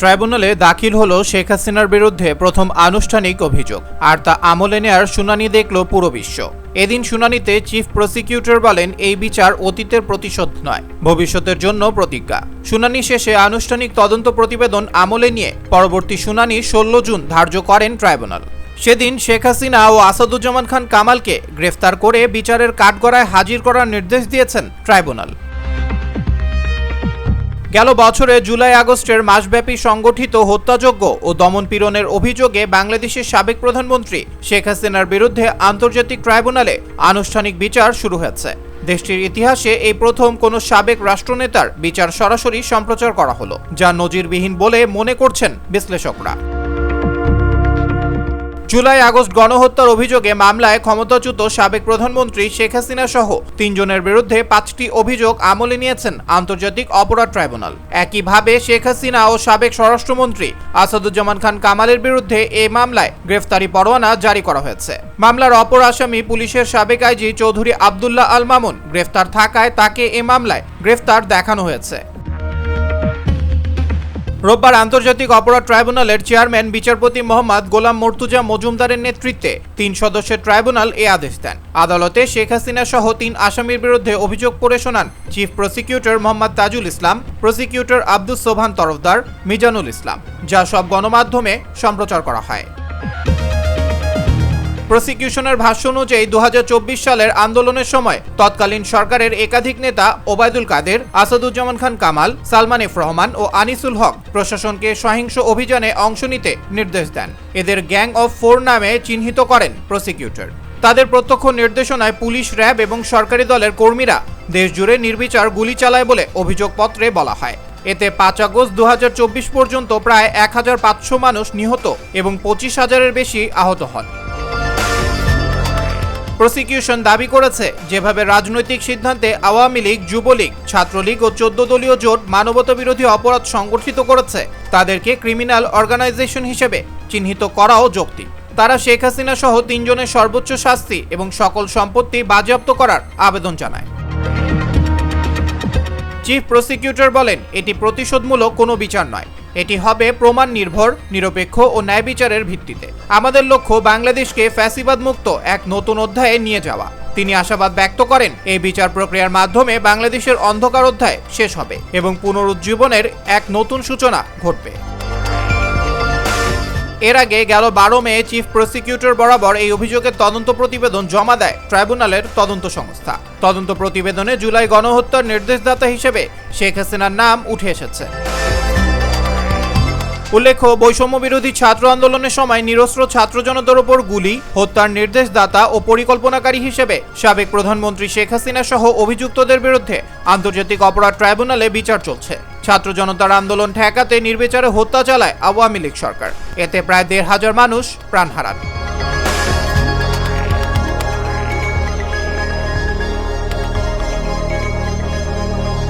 ট্রাইব্যুনালে দাখিল হলো শেখ হাসিনার বিরুদ্ধে প্রথম আনুষ্ঠানিক অভিযোগ, আর তা আমলে নেয়ার শুনানি দেখল পুরো বিশ্ব। এদিন শুনানিতে চিফ প্রসিকিউটর বলেন, এই বিচার অতীতের প্রতিশোধ নয়, ভবিষ্যতের জন্য প্রতিজ্ঞা। শুনানি শেষে আনুষ্ঠানিক তদন্ত প্রতিবেদন আমলে নিয়ে পরবর্তী শুনানি ষোলো জুন ধার্য করেন ট্রাইব্যুনাল। সেদিন শেখ হাসিনা ও আসাদুজ্জামান খান কামালকে গ্রেফতার করে বিচারের কাঠগড়ায় হাজির করার নির্দেশ দিয়েছেন ট্রাইব্যুনাল। গেল বছরে জুলাই আগস্টের মাসব্যাপী সংগঠিত হত্যাযজ্ঞ ও দমনপীড়নের অভিযোগে বাংলাদেশের সাবেক প্রধানমন্ত্রী শেখ হাসিনার বিরুদ্ধে আন্তর্জাতিক ট্রাইব্যুনালে আনুষ্ঠানিক বিচার শুরু হয়েছে। দেশটির ইতিহাসে এই প্রথম কোনো সাবেক রাষ্ট্রনেতার বিচার সরাসরি সম্প্রচার করা হলো, যা নজিরবিহীন বলে মনে করছেন বিশ্লেষকরা। জুলাই আগস্ট গণহত্যার অভিযোগে মামলায় ক্ষমতাচ্যুত সাবেক প্রধানমন্ত্রী শেখ হাসিনা সহ তিনজনের বিরুদ্ধে পাঁচটি অভিযোগ আমলে নিয়েছেন আন্তর্জাতিক অপরাধ ট্রাইব্যুনাল। একইভাবে শেখ হাসিনা ও সাবেক স্বরাষ্ট্রমন্ত্রী আসাদুজ্জামান খান কামালের বিরুদ্ধে এই মামলায় গ্রেফতারি পরোয়ানা জারি করা হয়েছে। মামলার অপর আসামি পুলিশের সাবেক আইজি চৌধুরী আবদুল্লাহ আল মামুন। গ্রেফতার থাকায় তাকে এ মামলায় গ্রেফতার দেখানো হয়েছে। রোববার আন্তর্জাতিক অপরাধ ট্রাইব্যুনালের চেয়ারম্যান, বিচারপতি মোহাম্মদ গোলাম মর্তুজা মজুমদারের নেতৃত্বে তিন সদস্যের ট্রাইব্যুনাল এ আদেশ দেন। আদালতে শেখ হাসিনা সহ তিন আসামির বিরুদ্ধে অভিযোগ পড়ে শোনান chief prosecutor Mohammad Tajul Islam, prosecutor Abdus Sobhan Tarafdar, Mizanul ইসলাম, যা সব গণমাধ্যমে সম্প্রচার করা হয়। প্রসিকিউশনের ভাষ্য অনুযায়ী দু হাজার চব্বিশ সালের আন্দোলনের সময় তৎকালীন সরকারের একাধিক নেতা ওবায়দুল কাদের, আসাদুজ্জামান খান কামাল, সালমান এফ রহমান ও আনিসুল হক প্রশাসনকে সহিংস অভিযানে অংশ নিতে নির্দেশ দেন। এদের গ্যাং অফ ফোর নামে চিহ্নিত করেন প্রসিকিউটর। তাদের প্রত্যক্ষ নির্দেশনায় পুলিশ র্যাব এবং সরকারি দলের কর্মীরা দেশজুড়ে নির্বিচার গুলি চালায় বলে অভিযোগপত্রে বলা হয়। এতে পাঁচ আগস্ট দু হাজার চব্বিশ পর্যন্ত প্রায় এক হাজার পাঁচশো মানুষ নিহত এবং পঁচিশ হাজারের বেশি আহত হন। প্রসিকিউশন দাবি করেছে, যেভাবে রাজনৈতিক সিদ্ধান্তে আওয়ামী লীগ, যুবলীগ, ছাত্রলীগ ও চোদ্দ দলীয় জোট মানবতা বিরোধী অপরাধ সংগঠিত করেছে। তাদেরকে ক্রিমিনাল অর্গানাইজেশন হিসেবে চিহ্নিত করাও যৌক্তিক। তারা শেখ হাসিনা সহ তিনজনের সর্বোচ্চ শাস্তি এবং সকল সম্পত্তি বাজেয়াপ্ত করার আবেদন জানায়। চিফ প্রসিকিউটর বলেন, এটি প্রতিশোধমূলক কোনো বিচার নয়। এটি হবে প্রমাণ নির্ভর, নিরপেক্ষ ও ন্যায় বিচারের ভিত্তিতে। আমাদের লক্ষ্য বাংলাদেশকে ফ্যাসিবাদ মুক্ত এক নতুন অধ্যায়ে নিয়ে যাওয়া। তিনি আশাবাদ ব্যক্ত করেন, এই বিচার প্রক্রিয়ার মাধ্যমে বাংলাদেশের অন্ধকার অধ্যায় শেষ হবে এবং পুনরুজ্জীবনের এক নতুন সূচনা ঘটবে। এর আগে গেল বারো মে চিফ প্রসিকিউটর বরাবর এই অভিযোগের তদন্ত প্রতিবেদন জমা দেয় ট্রাইব্যুনালের তদন্ত সংস্থা। তদন্ত প্রতিবেদনে জুলাই গণহত্যার নির্দেশদাতা হিসেবে শেখ হাসিনার নাম উঠে এসেছে। উল্লেখ্য, বৈষম্য বিরোধী ছাত্র আন্দোলনের সময় নিরস্ত্র ছাত্র জনতার ওপর গুলি, হত্যার নির্দেশদাতা ও পরিকল্পনাকারী হিসেবে সাবেক প্রধানমন্ত্রী শেখ হাসিনা সহ অভিযুক্তদের বিরুদ্ধে আন্তর্জাতিক অপরাধ ট্রাইব্যুনালে বিচার চলছে। ছাত্র জনতার আন্দোলন ঠেকাতে নির্বিচারে হত্যা চালায় আওয়ামী লীগ সরকার। এতে প্রায় দেড় হাজার মানুষ প্রাণ হারান।